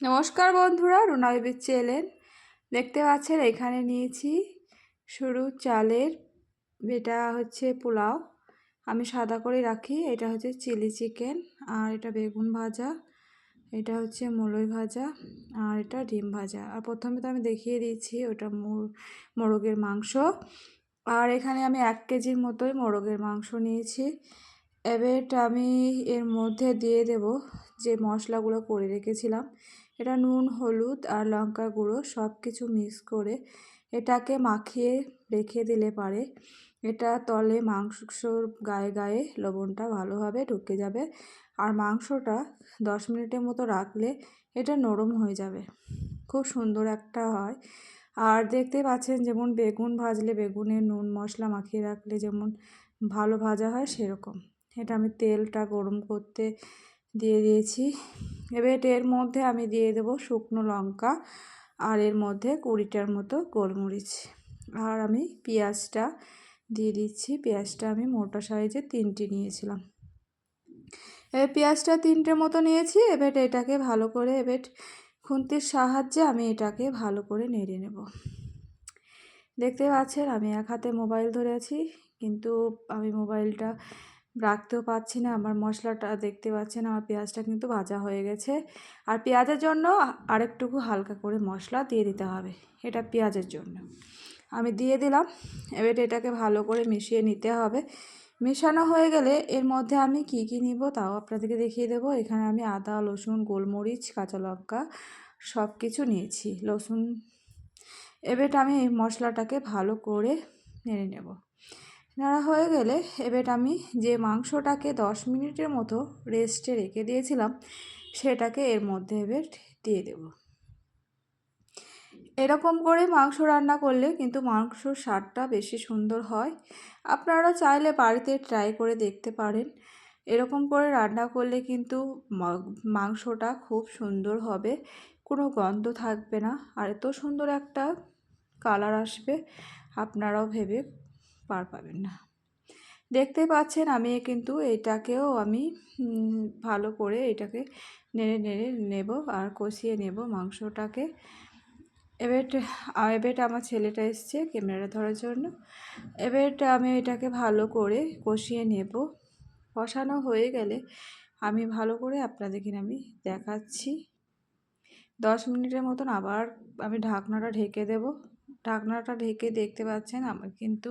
নমস্কার বন্ধুরা, রুনা বিচ্ছি এলেন দেখতে পাচ্ছেন, এখানে নিয়েছি সরু চালের এটা হচ্ছে পোলাও। আমি সাদা করে রাখি, এটা হচ্ছে চিলি চিকেন, আর এটা বেগুন ভাজা, এটা হচ্ছে মলই ভাজা, আর এটা ডিম ভাজা। আর প্রথমে তো আমি দেখিয়ে দিয়েছি, ওটা মোরগের মাংস। আর এখানে আমি এক কেজির মতোই মোরগের মাংস নিয়েছি। এবার আমি এর মধ্যে দিয়ে দেব যে মশলাগুলো করে রেখেছিলাম। এটা নুন, হলুদ আর লঙ্কা গুঁড়ো সব কিছু মিক্স করে এটাকে মাখিয়ে রেখে দিলে পারে। এটা তলে মাংসর গায়ে গায়ে লবণটা ভালোভাবে ঢুকে যাবে আর মাংসটা দশ মিনিটের মতো রাখলে এটা নরম হয়ে যাবে। খুব সুন্দর একটা হয়। আর দেখতে পাচ্ছেন যেমন বেগুন ভাজলে বেগুনের নুন মশলা মাখিয়ে রাখলে যেমন ভালো ভাজা হয় সেরকম। এটা আমি তেলটা গরম করতে দিয়ে দিয়েছি। এবার এর মধ্যে আমি দিয়ে দেব শুকনো লঙ্কা আর এর মধ্যে কুড়িটার মতো গোলমরিচ। আর আমি পেঁয়াজটা দিয়ে দিচ্ছি। পেঁয়াজটা আমি মোটা সাইজে তিনটি নিয়েছিলাম। এবার পেঁয়াজটা তিনটে মতো নিয়েছি। এবার এটাকে ভালো করে এবার খুন্তির সাহায্যে আমি এটাকে ভালো করে নেড়ে নেব। দেখতে পাচ্ছেন আমি এক হাতে মোবাইল ধরে আছি, কিন্তু আমি মোবাইলটা রাখতেও পাচ্ছি না, আমার মশলাটা দেখতে পাচ্ছেন, আমার পেঁয়াজটা কিন্তু ভাজা হয়ে গেছে। আর পেঁয়াজের জন্য আরেকটুকু হালকা করে মশলা দিয়ে দিতে হবে, এটা পেঁয়াজের জন্য। আমি দিয়ে দিলাম, এবার এটাকে ভালো করে মিশিয়ে নিতে হবে। মেশানো হয়ে গেলে এর মধ্যে আমি কি কি নিব তাও আপনাদেরকে দেখিয়ে দেবো। এখানে আমি আদা, রসুন, গোলমরিচ, কাঁচা লঙ্কা সব কিছু নিয়েছি, রসুন। এবার আমি এই মশলাটাকে ভালো করে নেড়ে নেব। নাড়া হয়ে গেলে এবার আমি যে মাংসটাকে দশ মিনিটের মতো রেস্টে রেখে দিয়েছিলাম, সেটাকে এর মধ্যে এবার দিয়ে দেব। এরকম করে মাংস রান্না করলে কিন্তু মাংসর স্বাদটা বেশি সুন্দর হয়। আপনারা চাইলে বাড়িতে ট্রাই করে দেখতে পারেন। এরকম করে রান্না করলে কিন্তু মাংসটা খুব সুন্দর হবে, কোনো গন্ধ থাকবে না। আর এত সুন্দর একটা কালার আসবে, আপনারাও ভেবে পার পাবেন না। দেখতে পাচ্ছেন আমি কিন্তু এটাকেও আমি ভালো করে এটাকে নেড়ে নেড়ে নেব আর কষিয়ে নেব মাংসটাকে। এবার এবার আমার ছেলেটা এসছে ক্যামেরা ধরার জন্য। এবার আমি এটাকে ভালো করে কষিয়ে নেব। কষানো হয়ে গেলে আমি ভালো করে আপনাদেরকে আমি দেখাচ্ছি। দশ মিনিটের মতন আবার আমি ঢাকনাটা ঢেকে দেব। ঢাকনাটা ঢেকে দেখতে পাচ্ছেন, আমার কিন্তু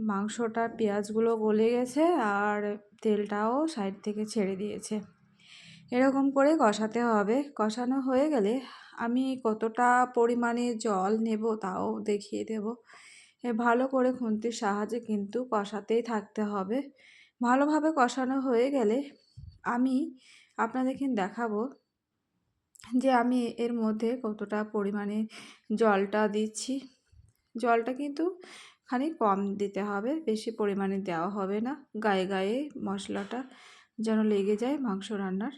মাংসটা, পেঁয়াজগুলো গলে গেছে আর তেলটাও সাইড থেকে ছেড়ে দিয়েছে। এরকম করে কষাতে হবে। কষানো হয়ে গেলে আমি কতটা পরিমাণে জল নেব তাও দেখিয়ে দেব। ভালো করে খুন্তির সাহায্যে কিন্তু কষাতেই থাকতে হবে। ভালোভাবে কষানো হয়ে গেলে আমি আপনাদেরকে দেখাবো যে আমি এর মধ্যে কতটা পরিমাণে জলটা দিচ্ছি। জলটা কিন্তু খানি কম দিতে হবে, বেশি পরিমাণে দেওয়া হবে না। গায়ে গায়ে মশলাটা যেন লেগে যায় মাংস রান্নার।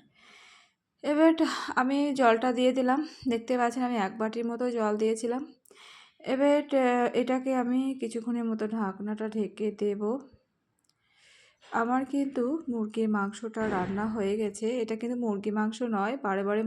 এবার আমি জলটা দিয়ে দিলাম। দেখতে পাচ্ছেন আমি এক বাটির মতো জল দিয়েছিলাম। এবার এটাকে আমি কিছুক্ষণের মতো ঢাকনাটা ঢেকে দেব। আমার কিন্তু মুরগির মাংসটা রান্না হয়ে গেছে। এটা কিন্তু মুরগি মাংস নয়, বারে বারে